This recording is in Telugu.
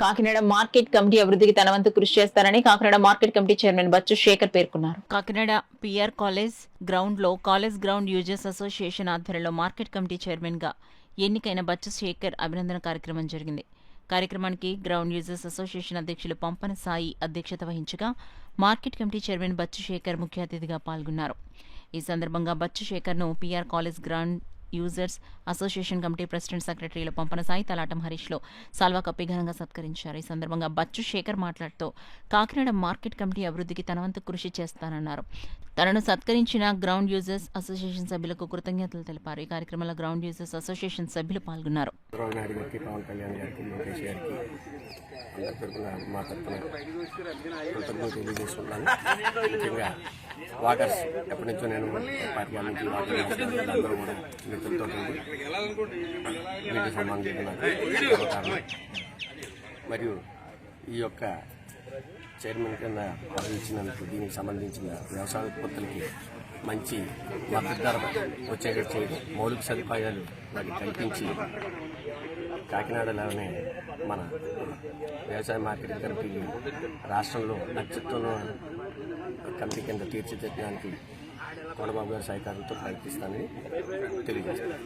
కాకినాడ మార్కెట్ కమిటీ అభివృద్ధికి తన వంతు కృషి చేస్తారని Kakinada market committee chairman Bachchu Sekhar పేర్కొన్నారు. కాకినాడ పిఆర్ కాలేజ్ గ్రౌండ్లో కాలేజ్ గ్రౌండ్ యూజర్స్ అసోసియేషన్ ఆధ్వర్యంలో మార్కెట్ కమిటీ చైర్మన్గా ఎన్నికైన బచ్చు శేఖర్ అభినందన కార్యక్రమం జరిగింది. కార్యక్రమానికి గ్రౌండ్ యూజర్స్ అసోసియేషన్ అధ్యక్షులు పంపన సాయి అధ్యక్షత వహించగా market committee chairman Bachchu Sekhar ముఖ్య అతిథిగా పాల్గొన్నారు. ఈ సందర్భంగా Bachchu శేఖర్ను PR college ground users association committee president సెక్రటరీల Pampana Sai Talatam హరీష్లో సాల్వా కప్పి ఘనంగా సత్కరించారు. ఈ సందర్భంగా బచ్చు శేఖర్ మాట్లాడుతూ కాకినాడ మార్కెట్ కమిటీ అభివృద్ధికి తనవంతు కృషి చేస్తానన్నారు. తనను సత్కరించిన గ్రౌండ్ యూజర్స్ అసోసియేషన్ సభ్యులకు కృతజ్ఞతలు తెలిపారు. ఈ కార్యక్రమంలో గ్రౌండ్ యూజర్స్ అసోసియేషన్ సభ్యులు పాల్గొన్నారు. వాకర్స్ ఎప్పటి నుంచో నేను పార్టీ అందరూ కూడా మిత్రులతో వీటి సంబంధించిన మరియు ఈ యొక్క చైర్మన్ కింద పదవి ఇచ్చినందుకు దీనికి సంబంధించిన వ్యవసాయ ఉత్పత్తులకి మంచి మద్దతు ధర వచ్చేటట్టు చేయడం మౌలిక సదుపాయాలు వాటికి కల్పించి కాకినాడలోనే మన వ్యవసాయ మార్కెటింగ్ కమిటీని రాష్ట్రంలో నక్షత్రంలో కమిటీ కింద తీర్చిదిద్దడానికి కోడబాబు గారి సహకారంతో ప్రయత్నిస్తానని తెలియజేస్తాను